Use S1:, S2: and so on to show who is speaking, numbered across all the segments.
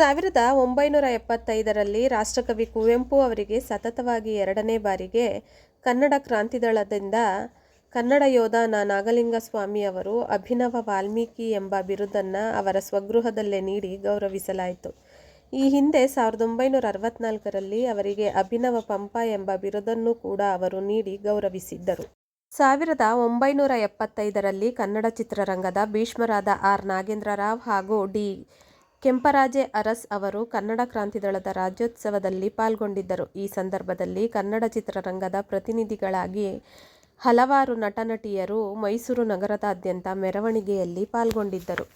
S1: ಸಾವಿರದ ಒಂಬೈನೂರ ಎಪ್ಪತ್ತೈದರಲ್ಲಿ ರಾಷ್ಟ್ರಕವಿ ಕುವೆಂಪು ಅವರಿಗೆ ಸತತವಾಗಿ ಎರಡನೇ ಬಾರಿಗೆ ಕನ್ನಡ ಕ್ರಾಂತಿದಳದಿಂದ ಕನ್ನಡ ಯೋಧ ನ ನಾಗಲಿಂಗಸ್ವಾಮಿ ಅವರು ಅಭಿನವ ವಾಲ್ಮೀಕಿ ಎಂಬ ಬಿರುದನ್ನು ಅವರ ಸ್ವಗೃಹದಲ್ಲೇ ನೀಡಿ ಗೌರವಿಸಲಾಯಿತು. ಈ ಹಿಂದೆ ಸಾವಿರದ ಒಂಬೈನೂರ ಅರವತ್ನಾಲ್ಕರಲ್ಲಿ ಅವರಿಗೆ ಅಭಿನವ ಪಂಪ ಎಂಬ ಬಿರುದನ್ನು ಕೂಡ ಅವರು ನೀಡಿ ಗೌರವಿಸಿದ್ದರು. ಸಾವಿರದ ಒಂಬೈನೂರ ಎಪ್ಪತ್ತೈದರಲ್ಲಿ ಕನ್ನಡ ಚಿತ್ರರಂಗದ ಭೀಷ್ಮರಾದ ಆರ್ ನಾಗೇಂದ್ರ ರಾವ್ ಹಾಗೂ ಡಿ ಕೆಂಪರಾಜೆ ಅರಸ್ ಅವರು ಕನ್ನಡ ಕ್ರಾಂತಿದಳದ ರಾಜ್ಯೋತ್ಸವದಲ್ಲಿ ಪಾಲ್ಗೊಂಡಿದ್ದರು. ಈ ಸಂದರ್ಭದಲ್ಲಿ ಕನ್ನಡ ಚಿತ್ರರಂಗದ ಪ್ರತಿನಿಧಿಗಳಾಗಿ ಹಲವಾರು ನಟನಟಿಯರು ಮೈಸೂರು ನಗರದಾದ್ಯಂತ ಮೆರವಣಿಗೆಯಲ್ಲಿ ಪಾಲ್ಗೊಂಡಿದ್ದರು.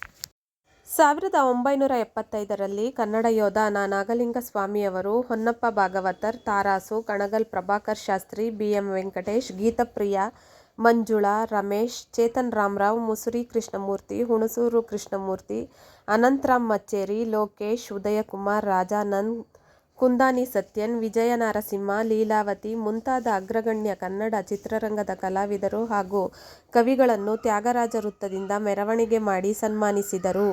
S1: ಸಾವಿರದ ಒಂಬೈನೂರ ಎಪ್ಪತ್ತೈದರಲ್ಲಿ ಕನ್ನಡ ಯೋಧ ಸ್ವಾಮಿ ನಾಗಲಿಂಗಸ್ವಾಮಿಯವರು ಹೊನ್ನಪ್ಪ ಭಾಗವತರ್, ತಾರಾಸು, ಕಣಗಲ್, ಪ್ರಭಾಕರ್ ಶಾಸ್ತ್ರಿ ಬಿ ಎಂ ವೆಂಕಟೇಶ್, ಗೀತಪ್ರಿಯ ಮಂಜುಳಾ, ರಮೇಶ್, ಚೇತನ್ ರಾಮರಾವ್, ಮುಸುರಿ ಕೃಷ್ಣಮೂರ್ತಿ, ಹುಣಸೂರು ಕೃಷ್ಣಮೂರ್ತಿ, ಅನಂತರಾಮ್ ಮಚ್ಚೇರಿ, ಲೋಕೇಶ್, ಉದಯಕುಮಾರ್, ರಾಜಾನಂದ್, ಕುಂದಾನಿ ಸತ್ಯನ್ ವಿಜಯ ನರಸಿಂಹ ಲೀಲಾವತಿ ಮುಂತಾದ ಅಗ್ರಗಣ್ಯ ಕನ್ನಡ ಚಿತ್ರರಂಗದ ಕಲಾವಿದರು ಹಾಗೂ ಕವಿಗಳನ್ನು ತ್ಯಾಗರಾಜ ವೃತ್ತದಿಂದ ಮೆರವಣಿಗೆ ಮಾಡಿ ಸನ್ಮಾನಿಸಿದರು.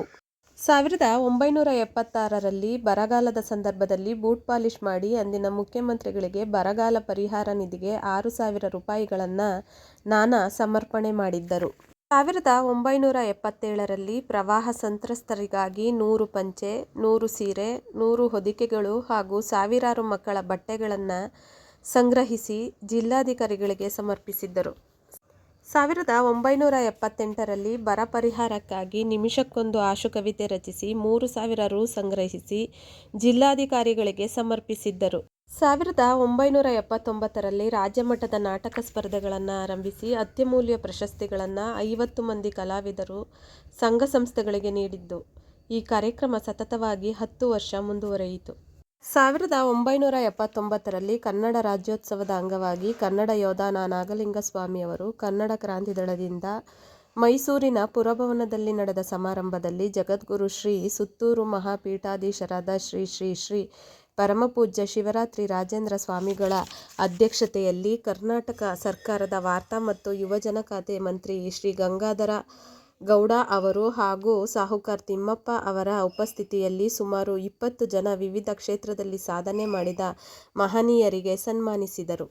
S1: ಸಾವಿರದ ಒಂಬೈನೂರ ಎಪ್ಪತ್ತಾರರಲ್ಲಿ ಬರಗಾಲದ ಸಂದರ್ಭದಲ್ಲಿ ಬೂಟ್ ಪಾಲಿಷ್ ಮಾಡಿ ಅಂದಿನ ಮುಖ್ಯಮಂತ್ರಿಗಳಿಗೆ ಬರಗಾಲ ಪರಿಹಾರ ನಿಧಿಗೆ ಆರು ಸಾವಿರ ರೂಪಾಯಿಗಳನ್ನು ನಾನಾ ಸಮರ್ಪಣೆ ಮಾಡಿದ್ದರು. ಸಾವಿರದ ಒಂಬೈನೂರ ಎಪ್ಪತ್ತೇಳರಲ್ಲಿ ಪ್ರವಾಹ ಸಂತ್ರಸ್ತರಿಗಾಗಿ ನೂರು ಪಂಚೆ, ನೂರು ಸೀರೆ, ನೂರು ಹೊದಿಕೆಗಳು ಹಾಗೂ ಸಾವಿರಾರು ಮಕ್ಕಳ ಬಟ್ಟೆಗಳನ್ನು ಸಂಗ್ರಹಿಸಿ ಜಿಲ್ಲಾಧಿಕಾರಿಗಳಿಗೆ ಸಮರ್ಪಿಸಿದ್ದರು. ಸಾವಿರದ ಒಂಬೈನೂರ ಎಪ್ಪತ್ತೆಂಟರಲ್ಲಿ ಬರ ಪರಿಹಾರಕ್ಕಾಗಿ ನಿಮಿಷಕ್ಕೊಂದು ಆಶುಕವಿತೆ ರಚಿಸಿ, ಮೂರು ಸಾವಿರ ರು ಸಂಗ್ರಹಿಸಿ ಜಿಲ್ಲಾಧಿಕಾರಿಗಳಿಗೆ ಸಮರ್ಪಿಸಿದ್ದರು. ಸಾವಿರದ ಒಂಬೈನೂರ ಎಪ್ಪತ್ತೊಂಬತ್ತರಲ್ಲಿ ರಾಜ್ಯಮಟ್ಟದ ನಾಟಕ ಸ್ಪರ್ಧೆಗಳನ್ನು ಆರಂಭಿಸಿ, ಅತ್ಯಮೂಲ್ಯ ಪ್ರಶಸ್ತಿಗಳನ್ನು ಐವತ್ತು ಮಂದಿ ಕಲಾವಿದರು ಸಂಘ ಸಂಸ್ಥೆಗಳಿಗೆ ನೀಡಿದ್ದು. ಈ ಕಾರ್ಯಕ್ರಮ ಸತತವಾಗಿ ಹತ್ತು ವರ್ಷ ಮುಂದುವರೆಯಿತು. ಸಾವಿರದ ಒಂಬೈನೂರ ಎಪ್ಪತ್ತೊಂಬತ್ತರಲ್ಲಿ ಕನ್ನಡ ರಾಜ್ಯೋತ್ಸವದ ಅಂಗವಾಗಿ ಕನ್ನಡ ಯೋಧ ಸ್ವಾಮಿ ನಾಗಲಿಂಗಸ್ವಾಮಿಯವರು ಕನ್ನಡ ಕ್ರಾಂತಿ ದಳದಿಂದ ಮೈಸೂರಿನ ಪುರಭವನದಲ್ಲಿ ನಡೆದ ಸಮಾರಂಭದಲ್ಲಿ ಜಗದ್ಗುರು ಶ್ರೀ ಸುತ್ತೂರು ಮಹಾಪೀಠಾಧೀಶರಾದ ಶ್ರೀ ಶ್ರೀ ಶ್ರೀ ಪರಮಪೂಜ್ಯ ಶಿವರಾತ್ರಿ ರಾಜೇಂದ್ರ ಸ್ವಾಮಿಗಳ ಅಧ್ಯಕ್ಷತೆಯಲ್ಲಿ ಕರ್ನಾಟಕ ಸರ್ಕಾರದ ವಾರ್ತಾ ಮತ್ತು ಯುವಜನ ಖಾತೆ ಮಂತ್ರಿ ಶ್ರೀ ಗಂಗಾಧರ ಗೌಡ ಅವರು ಹಾಗೂ ಸಾಹುಕಾರ್ ತಿಮ್ಮಪ್ಪ ಅವರ ಉಪಸ್ಥಿತಿಯಲ್ಲಿ ಸುಮಾರು ಇಪ್ಪತ್ತು ಜನ ವಿವಿಧ ಕ್ಷೇತ್ರದಲ್ಲಿ ಸಾಧನೆ ಮಾಡಿದ ಮಹನೀಯರಿಗೆ ಸನ್ಮಾನಿಸಿದರು.